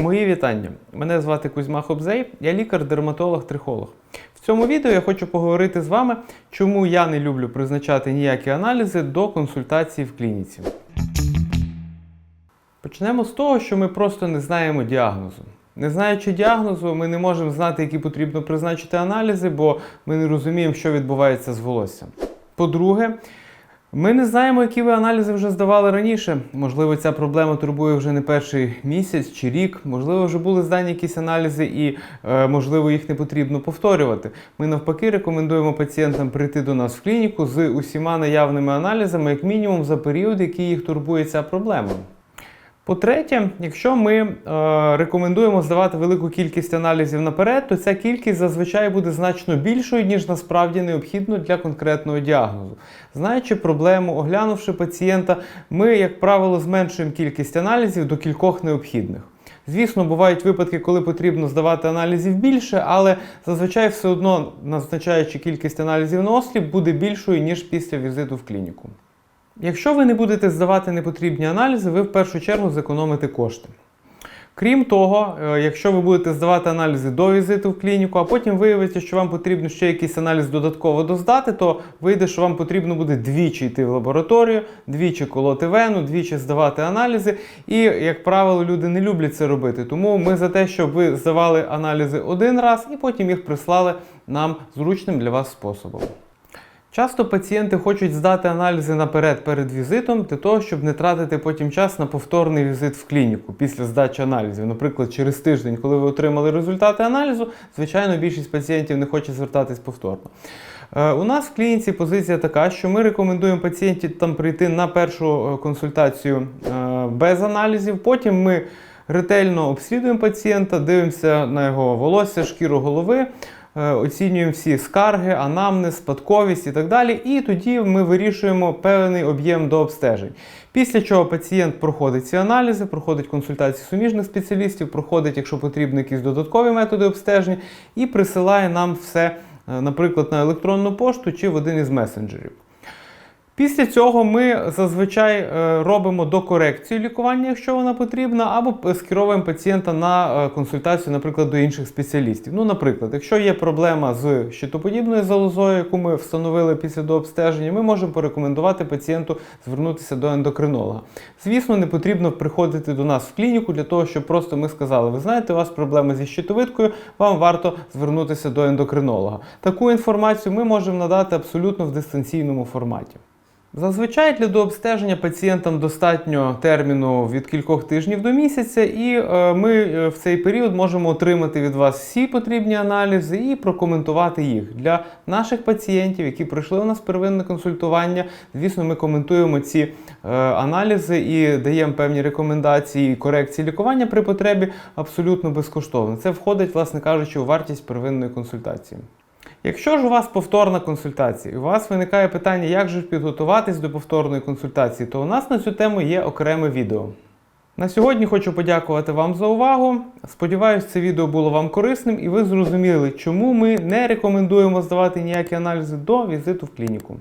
Мої вітання. Мене звати Кузьма Хобзей, я лікар-дерматолог-трихолог. В цьому відео я хочу поговорити з вами, чому я не люблю призначати ніякі аналізи до консультації в клініці. Почнемо з того, що ми просто не знаємо діагнозу. Не знаючи діагнозу, ми не можемо знати, які потрібно призначити аналізи, бо ми не розуміємо, що відбувається з волоссям. По-друге, ми не знаємо, які ви аналізи вже здавали раніше. Можливо, ця проблема турбує вже не перший місяць чи рік. Можливо, вже були здані якісь аналізи, і е, можливо їх не потрібно повторювати. Ми навпаки рекомендуємо пацієнтам прийти до нас в клініку з усіма наявними аналізами, як мінімум, за період, який їх турбує ця проблема. По-третє, якщо ми е, рекомендуємо здавати велику кількість аналізів наперед, то ця кількість зазвичай буде значно більшою, ніж насправді необхідно для конкретного діагнозу. Знаючи проблему, оглянувши пацієнта, ми, як правило, зменшуємо кількість аналізів до кількох необхідних. Звісно, бувають випадки, коли потрібно здавати аналізів більше, але зазвичай все одно назначаючи кількість аналізів на осліп буде більшою, ніж після візиту в клініку. Якщо ви не будете здавати непотрібні аналізи, ви в першу чергу зекономите кошти. Крім того, е, якщо ви будете здавати аналізи до візиту в клініку, а потім виявиться, що вам потрібно ще якийсь аналіз додатково доздати, то вийде, що вам потрібно буде двічі йти в лабораторію, двічі колоти вену, двічі здавати аналізи. І, як правило, люди не люблять це робити. Тому ми за те, щоб ви здавали аналізи один раз і потім їх прислали нам зручним для вас способом. Часто пацієнти хочуть здати аналізи наперед перед візитом для того, щоб не тратити потім час на повторний візит в клініку після здачі аналізів. Наприклад, через тиждень, коли ви отримали результати аналізу, звичайно, більшість пацієнтів не хоче звертатись повторно. Е, У нас в клініці позиція така, що ми рекомендуємо пацієнтів там прийти на першу е, консультацію е, без аналізів. Потім ми ретельно обслідуємо пацієнта, дивимося на його волосся, шкіру голови. Е, Оцінюємо всі скарги, анамнез, спадковість і так далі. І тоді ми вирішуємо певний об'єм до обстежень. Після чого пацієнт проходить ці аналізи, проходить консультації суміжних спеціалістів, проходить, якщо потрібно, якісь додаткові методи обстеження, і присилає нам все, е, наприклад, на електронну пошту чи в один із месенджерів. Після цього ми зазвичай е, робимо докорекцію лікування, якщо вона потрібна, або скеровуємо пацієнта на е, консультацію, наприклад, до інших спеціалістів. Ну, наприклад, якщо є проблема з щитоподібною залозою, яку ми встановили після дообстеження, ми можемо порекомендувати пацієнту звернутися до ендокринолога. Звісно, не потрібно приходити до нас в клініку для того, щоб просто ми сказали, ви знаєте, у вас проблема зі щитовидкою, вам варто звернутися до ендокринолога. Таку інформацію ми можемо надати абсолютно в дистанційному форматі. Зазвичай для дообстеження пацієнтам достатньо терміну від кількох тижнів до місяця, і е, ми е, в цей період можемо отримати від вас всі потрібні аналізи і прокоментувати їх. Для наших пацієнтів, які пройшли у нас первинне консультування, звісно, ми коментуємо ці е, аналізи і даємо певні рекомендації і корекції лікування при потребі абсолютно безкоштовно. Це входить, власне кажучи, у вартість первинної консультації. Якщо ж у вас повторна консультація, і у вас виникає питання, як же підготуватись до повторної консультації, то у нас на цю тему є окреме відео. На сьогодні хочу подякувати вам за увагу. Сподіваюсь, це відео було вам корисним і ви зрозуміли, чому ми не рекомендуємо здавати ніякі аналізи до візиту в клініку.